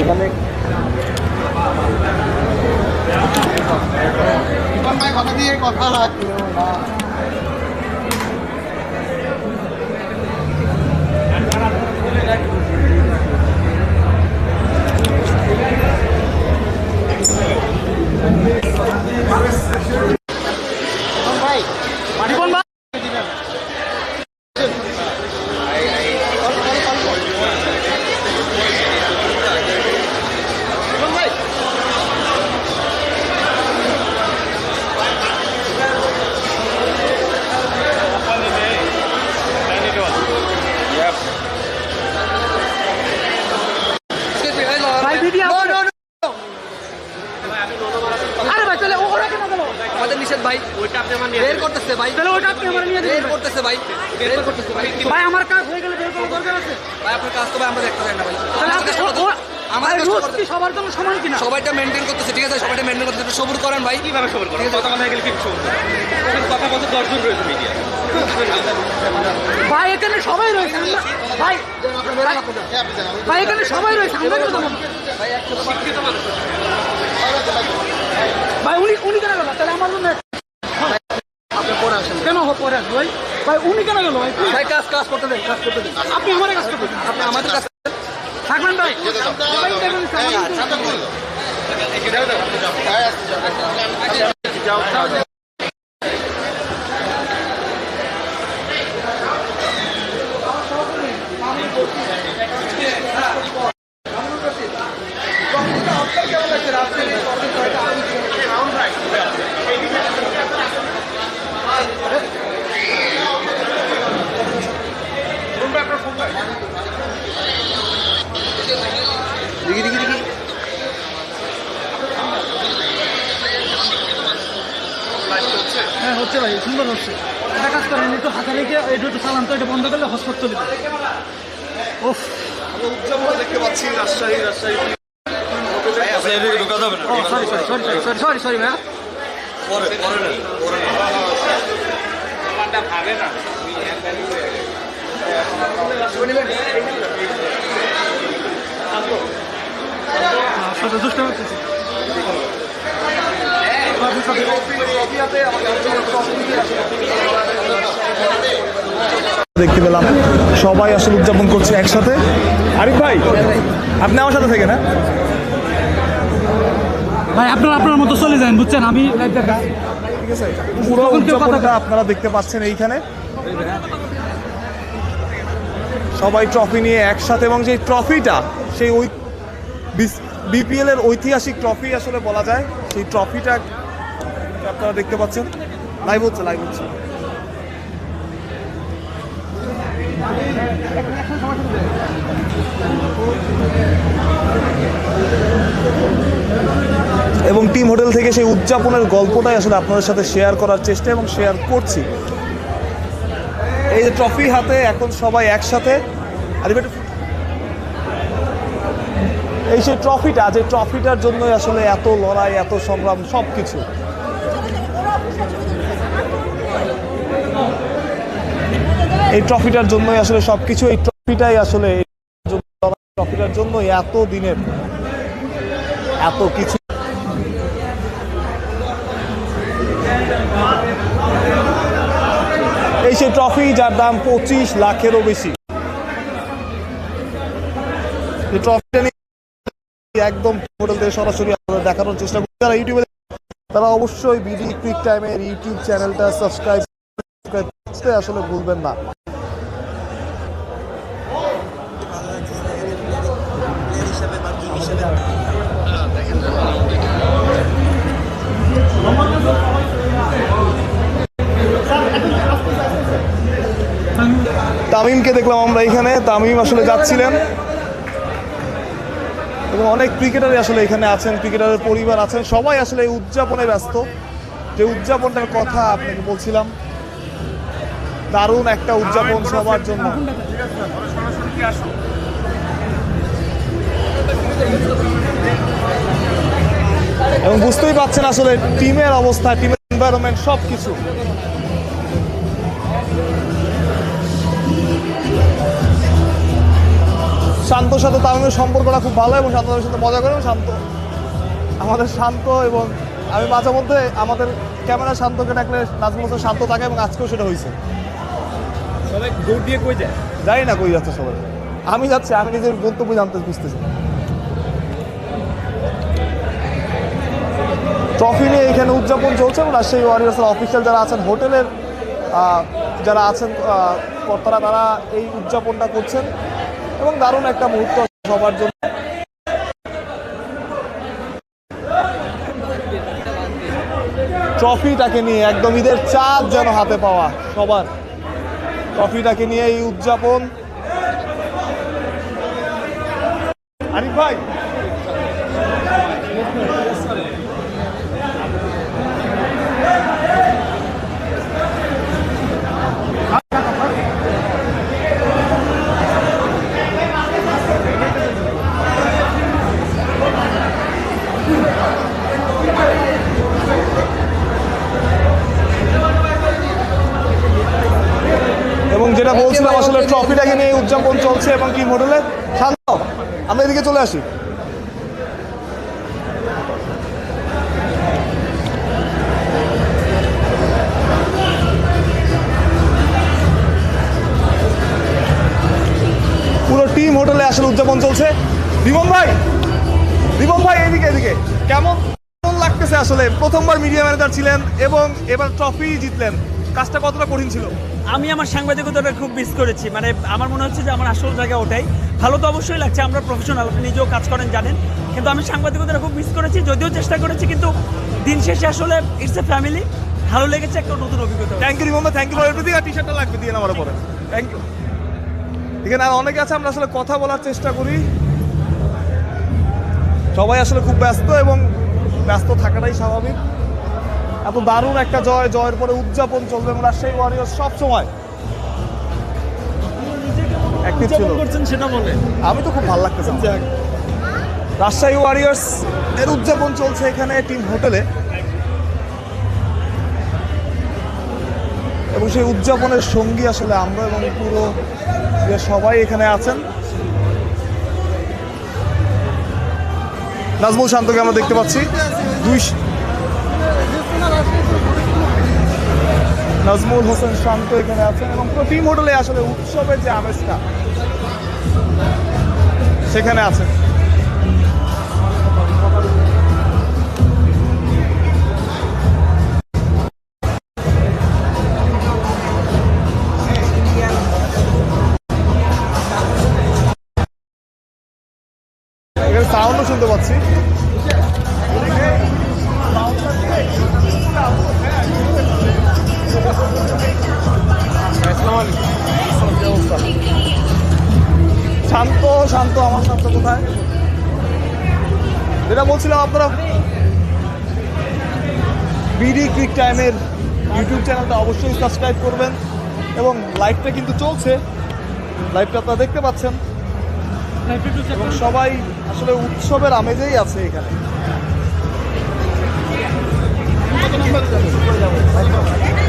ওখানে কথা দিয়ে কথা রাখল না ভাই ভিডিও আরে ভাই তাহলে ও- ওরা কেন গেল আমাদের নিষেধ ভাই। বের করতেছে ভাই। তাহলে ওটা আপনি আমার নিয়ে বের করতেছে ভাই। বের করতেছে ভাই। ভাই আমার কাজ হয়ে গেলে বের করার দরকার আছে। ভাই আপনার কাজ তো ভাই আমরা দেখতে চাই না ভাই। তাহলে আমাদের আপনি সবার জন্য সমান কিনা? সবাইটা মেনটেন করতেছে ঠিক আছে? সবাইটা মেনটেন করতেছে একটু সবুর করেন ভাই। কীভাবে সবুর করেন কথা বলা গেলে কি কথা বলতে দশজন রয়েছে মিডিয়া ভাই এখানে সবাই রয়েছে। ভাই ভাই- ভাই এখানে সবাই রয়েছে। আমরা? ভাই উনি উনি কেন গেল? তাহলে আমার জন্য কেন পরে আসব ভাই? ভাই উনি কেন গেল ভাই ভাই কাজ কাজ করতে দেন কাজ করতে দেন। আপনি আমার কাজ করবেন আপনি আমাদের কাছে থাকবেন ভাই। ভাই, দেখুন, হচ্ছে ভাই সুন্দর হচ্ছে। একটা কাজ করেন, একটু হাতে রেখে এটা একটু চালান তো এটা বন্ধ করলে হসপট চলে ওফ sorry sorry sorry sorry sorry sorry দুষ্ট হচ্ছে। দেখতে পেলাম। সবাই আসলে উদযাপন করছে একসাথে। আরিফ ভাই আপনি আমার সাথে থেকে না ভাই আপনারা আপনার মতো চলে যান বুঝছেন? আমি পুরো উদযাপনটা আপনারা দেখতে পাচ্ছেন এইখানে। সবাই ট্রফি নিয়ে একসাথে এবং যে ট্রফিটা সেই ওই বিপিএল এর ঐতিহাসিক ট্রফি আসলে বলা যায়। সেই ট্রফিটা আপনারা দেখতে পাচ্ছেন? লাইভ হচ্ছে লাইভ হচ্ছে। এবং টিম হোটেল থেকে সেই উদযাপনের গল্পটাই আসলে আপনাদের সাথে শেয়ার করার চেষ্টা এবং শেয়ার করছি। এই যে ট্রফি হাতে এখন সবাই একসাথে। আর এই সেই ট্রফিটা যে ট্রফিটার জন্যই আসলে এত লড়াই, এত সংগ্রাম সব কিছু এই ট্রফিটার জন্যই আসলে সব কিছু এই ট্রফিটাই আসলে ট্রফিটার জন্যই এত দিনের, এত কিছু। এই সেই ট্রফি যার দাম পঁচিশ লাখেরও বেশি। ট্রফিটা নিয়ে একদম হোটেল থেকে সরাসরি দেখানোর চেষ্টা করি ইউটিউবে তারা অবশ্যই বিডি কুইক টাইমের ইউটিউব চ্যানেলটা সাবস্ক্রাইব করতে আসলে ভুলবেন না। তামিমকে দেখলাম আমরা এখানে। তামিম আসলে যাচ্ছিলেন। এবং অনেক ক্রিকেটারই আসলে এখানে আছেন, ক্রিকেটারের পরিবার আছেন, সবাই আসলে এই উদযাপনে ব্যস্ত। যে উদযাপনটার কথা আপনাকে বলছিলাম, দারুণ একটা উদযাপন সবার জন্য। এবং বুঝতেই পারছেন আসলে টিমের অবস্থা, টিমের এনভায়রনমেন্ট সব কিছু শান্তর সাথে তামিমের সম্পর্কটা খুব ভালো এবং শান্তদের সাথে মজা করে শান্ত আমাদের শান্ত এবং আমি মাঝে মধ্যে আমাদের ক্যামেরা শান্তকে ডাকলে নাজমুল হোসেন শান্ত থাকে এবং আজকেও সেটা হয়েছে। সবাই দৌড় দিয়ে কই যায়? জানি না কই যাচ্ছে সবাই। আমি যাচ্ছি আমি নিজের গন্তব্য জানতে বুঝতেছি। ট্রফি নিয়ে এখানে উদযাপন চলছে এবং রাজশাহী ওয়ারিয়ার্সের অফিসিয়াল যারা আছেন হোটেলের যারা আছেন কর্তারা তারা এই উদযাপনটা করছেন। এবং দারুণ একটা মুহূর্ত সবার জন্য। ট্রফিটাকে নিয়ে একদম ঈদের চাঁদ যেন হাতে পাওয়া সবার। ট্রফিটাকে নিয়ে এই উদযাপন। আরিফ ভাই। যেটা বলছিলাম, আসলে ট্রফিটাকে নিয়ে উদযাপন চলছে এবং টিম হোটেলে শান্ত, আমরা এদিকে চলে আসি। পুরো টিম হোটেলে আসলে উদযাপন চলছে। রিমন ভাই রিমন ভাই, এদিকে এদিকে। কেমন কেমন লাগতেছে আসলে? প্রথমবার মিডিয়া ম্যানেজার ছিলেন এবং এবার ট্রফি জিতলেন। কাজটা কতটা কঠিন ছিল? আমি আমার সাংবাদিকতাটা খুব মিস করেছি। মানে আমার মনে হচ্ছে যে আমার আসল জায়গা ওটাই। ভালো তো অবশ্যই লাগছে, আমরা প্রফেশনাল আপনি নিজেও কাজ করেন, জানেন। কিন্তু আমি সাংবাদিকতাটা খুব মিস করেছি, যদিও চেষ্টা করেছি, কিন্তু দিন শেষে আসলে ইটস এ ফ্যামিলি ভালো লেগেছে একটা নতুন অভিজ্ঞতা thank you Rimon thank you for everything আর টি শার্টটা লাগবে, দিয়ে নেওয়ার পরে। থ্যাংক ইউ এখানে আর অনেকে আছে, আমরা আসলে কথা বলার চেষ্টা করি। সবাই আসলে খুব ব্যস্ত এবং ব্যস্ত থাকাটাই স্বাভাবিক। এত দারুণ একটা জয় জয়ের পরে উদযাপন চলবে এবং রাজশাহী ওয়ারিয়র্স সব সময়। আমি তো খুব ভালো লাগতেছে রাজশাহী ওয়ারিয়ার্স এর উদযাপন চলছে এখানে টিম হোটেলে। এবং সেই উদযাপনের সঙ্গী আসলে আমরা এবং পুরো যে সবাই এখানে আছেন। নাজমুল শান্তকে আমরা দেখতে পাচ্ছি। দুই নাজমুল হোসেন শান্ত এখানে আছেন এবং পুরো টিম হোটেলে আসলে উৎসবের যে আমেজটা, সেখানে আছে সাউন্ডও শুনতে পাচ্ছি। শান্ত শান্ত, আমার শান্ত কোথায়? যেটা বলছিলাম আপনারা বিডি কুইক টাইমের ইউটিউব চ্যানেলটা অবশ্যই সাবস্ক্রাইব করবেন এবং লাইভটা কিন্তু চলছে। লাইভটা আপনারা দেখতে পাচ্ছেন। এবং সবাই আসলে উৎসবের আমেজেই আছে এখানে। লিঙ্ক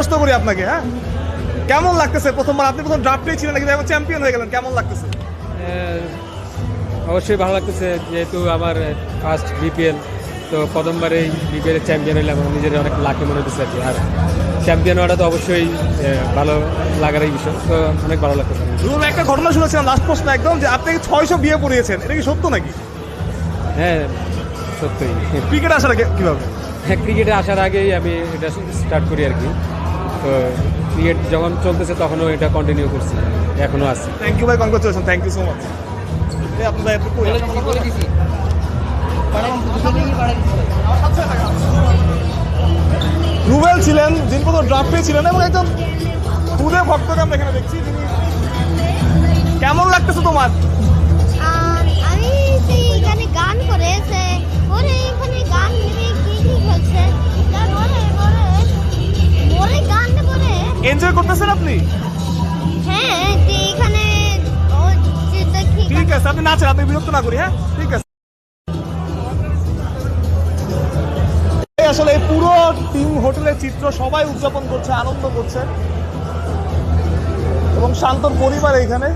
প্রশ্ন করি আপনাকে হ্যাঁ? কেমন লাগতেছে? প্রথমবার আপনি প্রথম ড্রাফটেই ছিলেন নাকি? এখন চ্যাম্পিয়ন হয়ে গেলেন কেমন লাগতেছে? অবশ্যই ভালো লাগতেছে যেহেতু আমার ফার্স্ট বিপিএল তো প্রথমবারেই বিপিএল এর চ্যাম্পিয়ন হইলাম আমার নিজের অনেক লাকি মনে হচ্ছে আর কি। আর চ্যাম্পিয়ন হওয়াটা তো অবশ্যই ভালো লাগার এই বিষয় তো অনেক ভালো লাগতেছে। ভাই, একটা ঘটনা শুনেছিলাম লাস্ট প্রশ্ন একদম যে আপনি ছয়শো বিয়ে পড়িয়েছেন? এটা কি সত্য নাকি? হ্যাঁ সত্যিই ক্রিকেট আসার আগে কীভাবে? হ্যাঁ ক্রিকেটে আসার আগেই আমি এটা স্টার্ট করি আর কি। তো ক্রিকেট যখন চলতেছে তখনও এটা কন্টিনিউ করছি। এখনও আছি। থ্যাংক ইউ ভাই congratulation thank you so much আপনার। রুবেল ছিলেন যিনি প্রথম ড্রাফটে ছিলেন এবং একজন খুদে ভক্তকে আমরা এখানে দেখছি যিনি কেমন লাগতেছে তোমার? আর আমি এখানে গান করেছে ওরে এনজয় করতেছেন আপনি? হ্যাঁ এখানে ঠিক আছে। আপনি নাচেন আপনি বিরক্ত না করি হ্যাঁ? ঠিক আছে। আসলে এই পুরো টিম হোটেলের চিত্র সবাই উদযাপন করছে আনন্দ করছে। এবং শান্তর পরিবার এখানে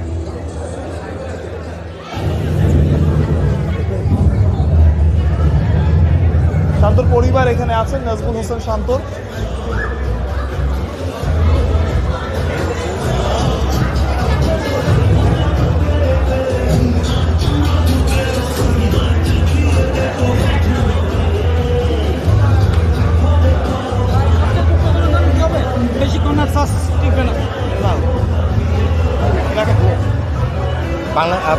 শান্তর পরিবার এখানে আছেন নাজমুল হোসেন শান্তর।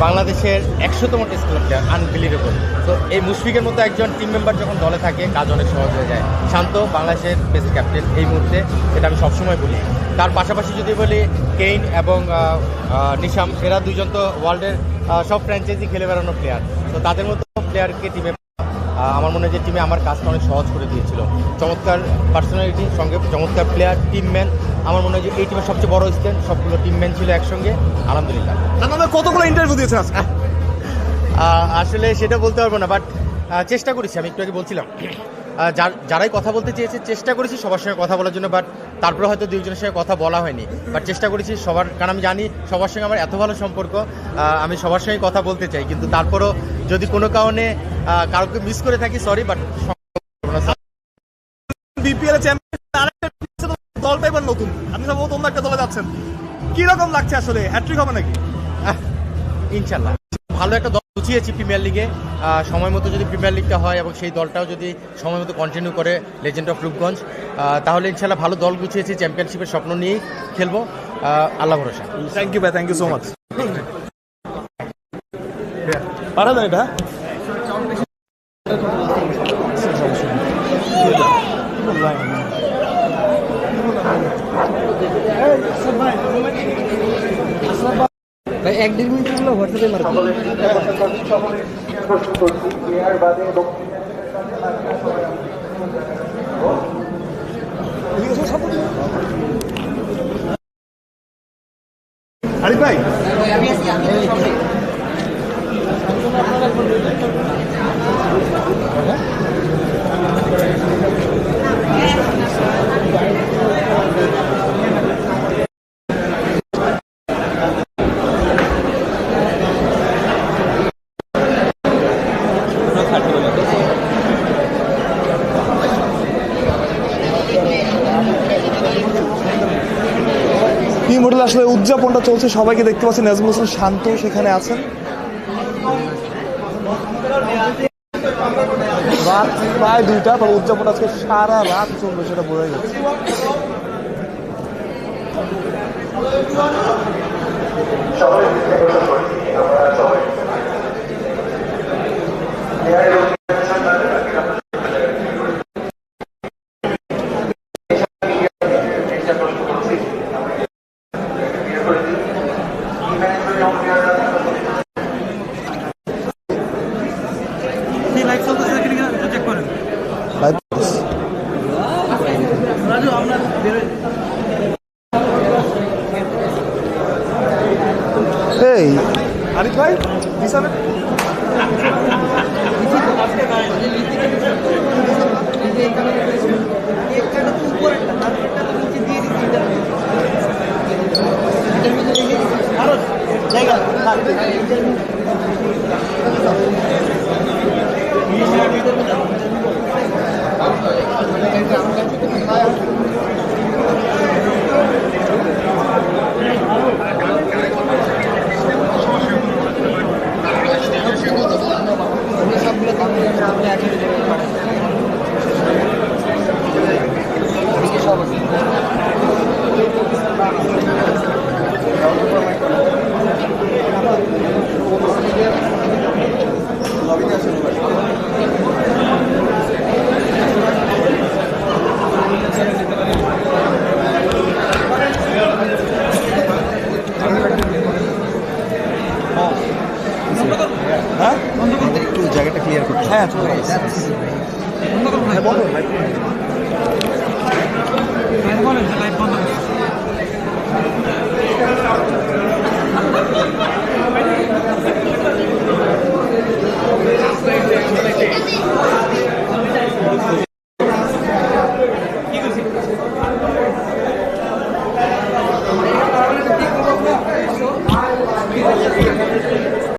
বাংলাদেশের একশোতম টেস্ট ক্লাবটা আনবিলিভেবল তো এই মুশফিকের মতো একজন টিম মেম্বার যখন দলে থাকে, কাজ অনেক সহজ হয়ে যায়। শান্ত, বাংলাদেশের বেস্ট ক্যাপ্টেন এই মুহূর্তে এটা আমি সবসময় বলি। তার পাশাপাশি যদি বলি কেইন এবং নিশাম, এরা দুজন তো ওয়ার্ল্ডের সব ফ্র্যাঞ্চাইজি খেলে বেড়ানো প্লেয়ার তো তাদের মতো প্লেয়ারকে টিমে আমার মনে হয় যে টিমে আমার কাজটা অনেক সহজ করে দিয়েছিল। চমৎকার পার্সোনালিটির সঙ্গে চমৎকার প্লেয়ার টিম ম্যান আমার মনে হয় যে এই টিমের সবচেয়ে বড় স্ট্যান্ড সবগুলো টিম ম্যান ছিল একসঙ্গে। আলহামদুলিল্লাহ। আপনাদের কতগুলো ইন্টারভিউ দিয়েছে আজকে? আসলে সেটা বলতে পারব না বাট চেষ্টা করেছি আমি একটু আগে বলছিলাম। যারাই কথা বলতে চেয়েছে চেষ্টা করেছি সবার সঙ্গে কথা বলার জন্য বাট তারপরে হয়তো দুইজনের সঙ্গে কথা বলা হয়নি। বাট চেষ্টা করেছি সবার কারণ আমি জানি সবার সঙ্গে আমার এত ভালো সম্পর্ক আমি সবার সঙ্গে কথা বলতে চাই। কিন্তু তারপরও যদি কোনো কারণে কাউকে মিস করে থাকি সরি বাট বিপিএল চ্যাম্পিয়ন আরেকটা দলটা এবার নতুন। আপনি সম্ভবত অন্য একটা দলে যাচ্ছেন। কি রকম লাগছে আসলে? হ্যাট্রিক হবে নাকি? ইনশাল্লাহ। ভালো একটা গুছিয়েছি প্রিমিয়ার লিগে সময় মতো যদি প্রিমিয়ার লিগটা হয় এবং সেই দলটাও যদি সময় মতো কন্টিনিউ করে লেজেন্ড অফ রূপগঞ্জ তাহলে ইনশাল্লাহ ভালো দল গুছিয়েছি চ্যাম্পিয়নশিপের স্বপ্ন নিয়েই খেলব। আল্লাহ ভরসা। থ্যাংক ইউ ভাই থ্যাংক ইউ সো মাচ পাঠাবেন এটা? ভাই এক দেড় মিনিট হলো হোয়াটসঅ্যাপে মারব। আরে ভাই। টিম হোটেল আসলে উদযাপনটা চলছে। সবাইকে দেখতে পাচ্ছি নাজমুল হোসেন শান্ত সেখানে আছেন। রাত প্রায় দুইটা, তবে উদযাপন আজকে সারা রাত চলবে সেটা বোঝা যাচ্ছে। লাইভ এই ভাই হ্যাঁ? জায়গাটা ক্লিয়ার করতে হ্যাঁ, হ্যাঁ বলো।